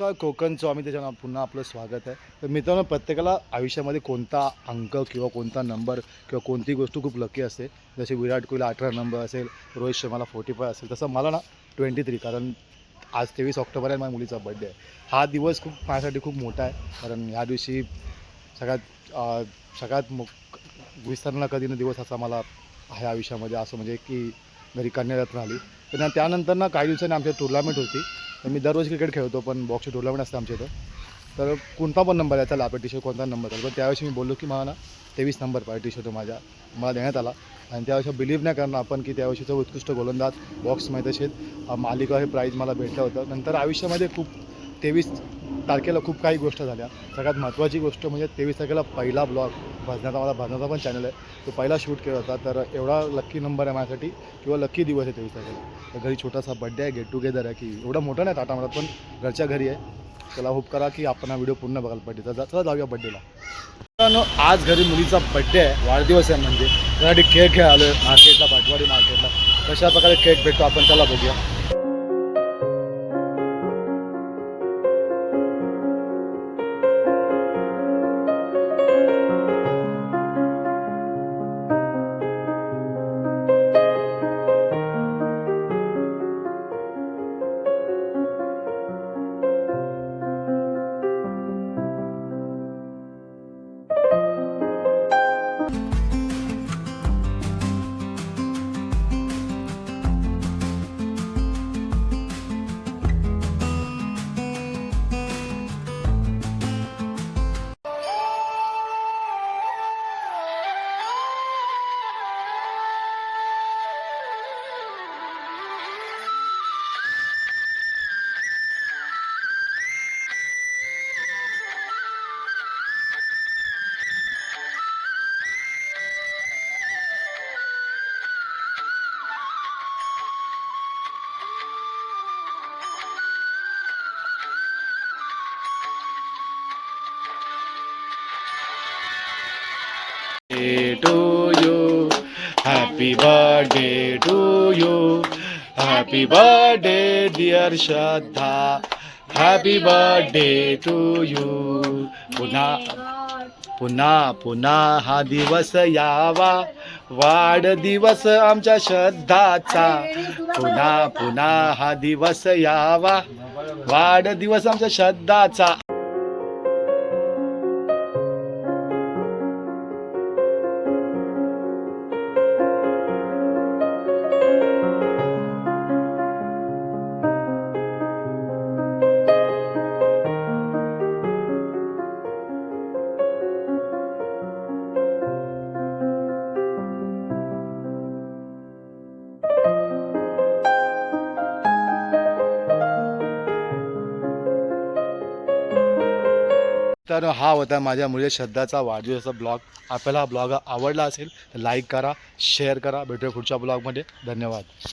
नमस्कार कोकण स्वामी त्याच्या पुन्हा आपलं स्वागत आहे. तर मित्रांनो प्रत्येकाला आयुष्यामध्ये कोणता अंक किंवा कोणता नंबर किंवा कोणती गोष्ट खूप लकी असते. जसे विराट कोहली अठरा नंबर असेल रोहित शर्माला फोर्टी फाय असेल तसं मला ना ट्वेंटी थ्री कारण आज तेवीस ऑक्टोबर आहे माझ्या मुलीचा बड्डे आहे. हा दिवस खूप माझ्यासाठी खूप मोठा आहे कारण ह्या दिवशी सगळ्यात सगळ्यात मो विसरला कधी ना दिवस असा मला आहे आयुष्यामध्ये असं म्हणजे की घरी कन्यारत्न आली. तर त्यानंतर ना काही दिवसांनी आमच्या टुर्नामेंट होती. तर मी दररोज क्रिकेट खेळतो पण बॉक्सची टुर्नामेंट असते आमच्या इथं. तर कोणता पण नंबर आहे त्याला आपल्या टी शर्ट कोणता नंबर आहे पण त्यावेळेस मी बोललो की मला ना तेवीस नंबर पाहिजे टी शर्ट माझ्या. मला देण्यात आला. आणि त्यावेळेस बिलीव्ह नाही करणार आपण की त्यावेळेसचं उत्कृष्ट गोलंदाज बॉक्समध्ये तसेच असेल. मालिका हे प्राईज मला भेटलं होतं. नंतर आयुष्यामध्ये खूप तेवीस तारखेला खूप काही गोष्ट झाल्या. सगळ्यात महत्त्वाची गोष्ट म्हणजे तेवीस तारखेला पहिला ब्लॉग भजनाचा मला भजनाचा पण चॅनल आहे. तो पहिला शूट केला होता. तर एवढा लक्की नंबर आहे माझ्यासाठी किंवा लक्की दिवस आहे तेवीस तारखेला. तर घरी छोटासा बड्डे आहे गेट टुगेदर आहे की एवढा मोठा नाही टाटा मला पण घरच्या घरी आहे. त्याला होप करा की आपण हा व्हिडिओ पूर्ण बघाल बड्डेचा जा- चला जाऊया बड्डेला मित्रांनो आज घरी मुलीचा बड्डे आहे. वाढदिवस आहे म्हणजे. त्यासाठी केक घ्यायला आलो आहे मार्केटला भाटवाडी मार्केटला कशा प्रकारे केक भेटतो आपण चला बघूया. To you. Happy birthday to you. Happy birthday, dear Shraddha. Happy birthday to you. पुन्हा पुन्हा पुन्हा हा दिवस यावा वाढदिवस आमच्या श्रद्धाचा पुन्हा पुन्हा हा दिवस यावा वाढदिवस आमच्या श्रद्धाचा तर हा होता माझ्या मुली श्रद्धाचा वाढदिवसाचा ब्लॉग. आपल्याला हा ब्लॉग आवडला असेल तर लाईक करा शेअर करा. भेटूया पुढच्या ब्लॉगमध्ये. धन्यवाद.